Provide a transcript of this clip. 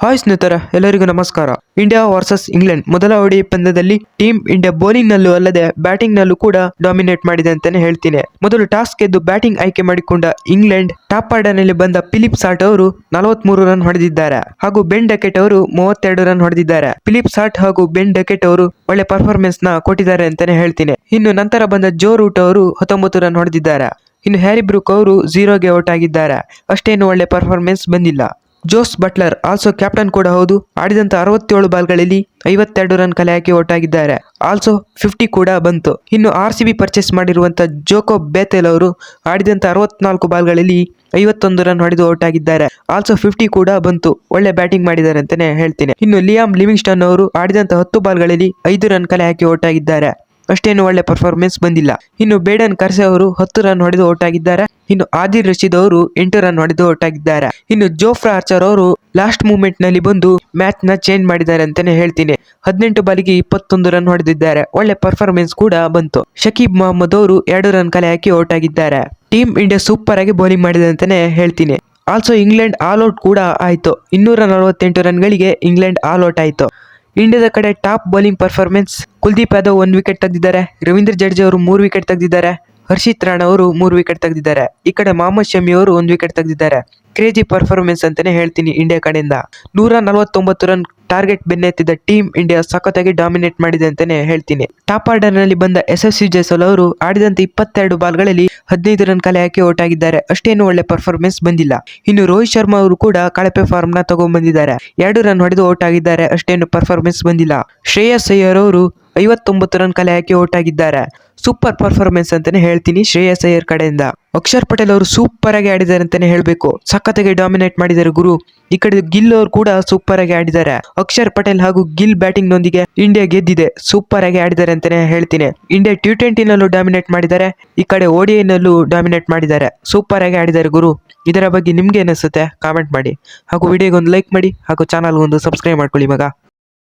Hi ಸ್ನೇಹಿತರ, ಎಲ್ಲರಿಗೂ ನಮಸ್ಕಾರ. ಇಂಡಿಯಾ ವರ್ಸಸ್ ಇಂಗ್ಲೆಂಡ್ ಮೊದಲ ಓಡಿ ಪಂದ್ಯದಲ್ಲಿ ಟೀಮ್ ಇಂಡಿಯಾ ಬೌಲಿಂಗ್ ನಲ್ಲೂ ಅಲ್ಲದೆ ಬ್ಯಾಟಿಂಗ್ ನಲ್ಲೂ ಕೂಡ ಡಾಮಿನೇಟ್ ಮಾಡಿದೆ ಅಂತಾನೆ ಹೇಳ್ತೀನಿ. ಮೊದಲು ಟಾಸ್ ಗೆದ್ದು ಬ್ಯಾಟಿಂಗ್ ಆಯ್ಕೆ ಮಾಡಿಕೊಂಡ ಇಂಗ್ಲೆಂಡ್, ಟಾಪ್ ಆರ್ಡರ್ನಲ್ಲಿ ಬಂದ ಫಿಲಿಪ್ ಸಾಟ್ ಅವರು ನಲವತ್ಮೂರು ರನ್ ಹೊಡೆದಿದ್ದಾರೆ ಹಾಗೂ ಬೆನ್ ಡಕೆಟ್ ಅವರು ಮೂವತ್ತೆರಡು ರನ್ ಹೊಡೆದಿದ್ದಾರೆ. ಫಿಲಿಪ್ ಸಾಟ್ ಹಾಗೂ ಬೆನ್ ಡಕೆಟ್ ಅವರು ಒಳ್ಳೆ ಪರ್ಫಾರ್ಮೆನ್ಸ್ನ ಕೊಟ್ಟಿದ್ದಾರೆ ಅಂತಾನೆ ಹೇಳ್ತೀನಿ. ಇನ್ನು ನಂತರ ಬಂದ ಜೋ ರೂಟ್ ಅವರು ಹತ್ತೊಂಬತ್ತು ರನ್ ಹೊಡೆದಿದ್ದಾರೆ. ಇನ್ನು ಹ್ಯಾರಿ ಬ್ರೂಕ್ ಅವರು ಝೀರೋಗೆ ಔಟ್ ಆಗಿದ್ದಾರೆ. ಅಷ್ಟೇನು ಒಳ್ಳೆ ಪರ್ಫಾರ್ಮೆನ್ಸ್ ಬಂದಿಲ್ಲ. ಜೋಸ್ ಬಟ್ಲರ್ ಆಲ್ಸೋ ಕ್ಯಾಪ್ಟನ್ ಕೂಡ ಹೌದು, ಆಡಿದಂತ ಅರವತ್ತೇಳು ಬಾಲ್ಗಳಲ್ಲಿ ಐವತ್ತೆರಡು ರನ್ ಕಲೆ ಹಾಕಿ ಔಟ್ ಆಗಿದ್ದಾರೆ ಆಲ್ಸೋ ಫಿಫ್ಟಿ ಕೂಡ ಬಂತು. ಇನ್ನು ಆರ್ ಸಿ ಬಿ ಪರ್ಚೇಸ್ ಮಾಡಿರುವಂತ ಜೋಕೋ ಬೇತೆಲ್ ಅವರು ಆಡಿದಂತ ಅರವತ್ನಾಲ್ಕು ಬಾಲ್ಗಳಲ್ಲಿ ಐವತ್ತೊಂದು ರನ್ ಹೊಡೆದು ಔಟ್ ಆಗಿದ್ದಾರೆ ಆಲ್ಸೋ ಫಿಫ್ಟಿ ಕೂಡ ಬಂತು. ಒಳ್ಳೆ ಬ್ಯಾಟಿಂಗ್ ಮಾಡಿದ್ದಾರೆ ಅಂತಾನೆ ಹೇಳ್ತೀನಿ. ಇನ್ನು ಲಿಯಾಮ್ ಲಿವಿಂಗ್ಸ್ಟನ್ ಅವರು ಆಡಿದಂತ ಹತ್ತು ಬಾಲ್ಗಳಲ್ಲಿ ಐದು ರನ್ ಕಲೆ ಹಾಕಿ ಔಟ್ ಆಗಿದ್ದಾರೆ ಅಷ್ಟೇನು ಒಳ್ಳೆ ಪರ್ಫಾರ್ಮೆನ್ಸ್ ಬಂದಿಲ್ಲ. ಇನ್ನು ಬೇಡನ್ ಕರ್ಸೆ ಅವರು ಹತ್ತು ರನ್ ಹೊಡೆದು ಔಟ್ ಆಗಿದ್ದಾರೆ ಇನ್ನು ಆದಿರ್ ರಶೀದ್ ಅವರು ಎಂಟು ರನ್ ಹೊಡೆದು ಔಟ್ ಆಗಿದ್ದಾರೆ ಇನ್ನು ಜೋಫ್ರಾ ಆರ್ಚರ್ ಅವರು ಲಾಸ್ಟ್ ಮೂಮೆಂಟ್ನಲ್ಲಿ ಬಂದು ಮ್ಯಾಚ್ನ ಚೇಂಜ್ ಮಾಡಿದ್ದಾರೆ ಅಂತಾನೆ ಹೇಳ್ತೀನಿ. ಹದಿನೆಂಟು ಬಾಲಿಗೆ ಇಪ್ಪತ್ತೊಂದು ರನ್ ಹೊಡೆದಿದ್ದಾರೆ. ಒಳ್ಳೆ ಪರ್ಫಾರ್ಮೆನ್ಸ್ ಕೂಡ ಬಂತು. ಶಕೀಬ್ ಮೊಹಮ್ಮದ್ ಅವರು ಎರಡು ರನ್ ಕಲೆ ಹಾಕಿ ಔಟ್ ಆಗಿದ್ದಾರೆ ಟೀಮ್ ಇಂಡಿಯಾ ಸೂಪರ್ ಆಗಿ ಬೌಲಿಂಗ್ ಮಾಡಿದೆ ಅಂತಾನೆ ಹೇಳ್ತೀನಿ. ಆಲ್ಸೋ ಇಂಗ್ಲೆಂಡ್ ಆಲ್ ಔಟ್ ಕೂಡ ಆಯ್ತು. ಇನ್ನೂರ ನಲವತ್ತೆಂಟು ರನ್ಗಳಿಗೆ ಇಂಗ್ಲೆಂಡ್ ಆಲ್ ಔಟ್ ಆಯ್ತು. ಇಂಡಿಯಾದ ಕಡೆ top bowling performance Kuldeep Yadav ಒಂದು ವಿಕೆಟ್ ತೆಗೆದಿದ್ದಾರೆ. ರವೀಂದ್ರ ಜಡೇಜಾ ಅವರು ಮೂರು ವಿಕೆಟ್ ತೆಗೆದಿದ್ದಾರೆ. ಹರ್ಷಿತ್ ರಾಣಾ ಅವರು ಮೂರು ವಿಕೆಟ್ ತೆಗೆದಿದ್ದಾರೆ. ಈ ಕಡೆ ಮೊಹಮ್ಮದ್ ಶಮಿ ಅವರು ಒಂದು ವಿಕೆಟ್ ತೆಗೆದಿದ್ದಾರೆ. ಕ್ರೇಜಿ ಪರ್ಫಾರ್ಮೆನ್ಸ್ ಅಂತಾನೆ ಹೇಳ್ತೀನಿ ಇಂಡಿಯಾ ಕಡೆಯಿಂದ. ನೂರ ನಲವತ್ತೊಂಬತ್ತು ರನ್ ಟಾರ್ಗೆಟ್ ಬೆನ್ನೆತ್ತಿದ್ದ ಟೀಮ್ ಇಂಡಿಯಾ ಸಖತ್ತಾಗಿ ಡಾಮಿನೇಟ್ ಮಾಡಿದೆ ಅಂತಾನೆ ಹೇಳ್ತೀನಿ. ಟಾಪ್ ಆರ್ಡರ್ನಲ್ಲಿ ಬಂದ ಎಸ್ ಎಸ್ ಸಿ ಜೈಸಲ್ ಅವರು ಆಡಿದಂತ ಇಪ್ಪತ್ತೆರಡು ಬಾಲ್ಗಳಲ್ಲಿ ಹದಿನೈದು ರನ್ ಕಲೆ ಹಾಕಿ ಔಟ್ ಆಗಿದ್ದಾರೆ ಅಷ್ಟೇನು ಒಳ್ಳೆ ಪರ್ಫಾರ್ಮೆನ್ಸ್ ಬಂದಿಲ್ಲ. ಇನ್ನು ರೋಹಿತ್ ಶರ್ಮಾ ಅವರು ಕೂಡ ಕಳಪೆ ಫಾರ್ಮ್ನ ತಗೊಂಡ್ಬಂದಿದ್ದಾರೆ. ಎರಡು ರನ್ ಹೊಡೆದು ಔಟ್ ಆಗಿದ್ದಾರೆ ಅಷ್ಟೇನು ಪರ್ಫಾರ್ಮೆನ್ಸ್ ಬಂದಿಲ್ಲ. ಶ್ರೇಯಸ್ ಅಯ್ಯರ್ ಅವರು ಐವತ್ತೊಂಬತ್ತು ರನ್ ಕಲೆ ಹಾಕಿ ಔಟ್ ಆಗಿದ್ದಾರೆ ಸೂಪರ್ ಪರ್ಫಾರ್ಮೆನ್ಸ್ ಅಂತಾನೆ ಹೇಳ್ತೀನಿ ಶ್ರೇಯಸ್ ಅಯ್ಯರ್ ಕಡೆಯಿಂದ. ಅಕ್ಷರ್ ಪಟೇಲ್ ಅವರು ಸೂಪರ್ ಆಗಿ ಆಡಿದ್ದಾರೆ ಅಂತಾನೆ ಹೇಳಬೇಕು. ಸಖತ್ತಾಗಿ ಡಾಮಿನೇಟ್ ಮಾಡಿದ್ದಾರೆ ಗುರು. ಈ ಕಡೆ ಗಿಲ್ ಅವರು ಕೂಡ ಸೂಪರ್ ಆಗಿ ಆಡಿದ್ದಾರೆ. ಅಕ್ಷರ್ ಪಟೇಲ್ ಹಾಗೂ ಗಿಲ್ ಬ್ಯಾಟಿಂಗ್ ನೊಂದಿಗೆ ಇಂಡಿಯಾ ಗೆದ್ದಿದೆ. ಸೂಪರ್ ಆಗಿ ಆಡಿದ್ದಾರೆ ಅಂತಾನೆ ಹೇಳ್ತೀನಿ. ಇಂಡಿಯಾ ಟಿ ಟ್ವೆಂಟಿನಲ್ಲೂ ಡಾಮಿನೇಟ್ ಮಾಡಿದ್ದಾರೆ. ಈ ಕಡೆ ODI ನಲ್ಲೂ ಡಾಮಿನೇಟ್ ಮಾಡಿದ್ದಾರೆ. ಸೂಪರ್ ಆಗಿ ಆಡಿದ್ದಾರೆ ಗುರು. ಇದರ ಬಗ್ಗೆ ನಿಮ್ಗೆ ಅನಿಸುತ್ತೆ? ಕಾಮೆಂಟ್ ಮಾಡಿ. ಹಾಗೂ ವಿಡಿಯೋಗೆ ಒಂದು ಲೈಕ್ ಮಾಡಿ. ಹಾಗೂ ಚಾನಲ್ಗೊಂದು ಸಬ್ಸ್ಕ್ರೈಬ್ ಮಾಡ್ಕೊಳ್ಳಿ ಮಗ.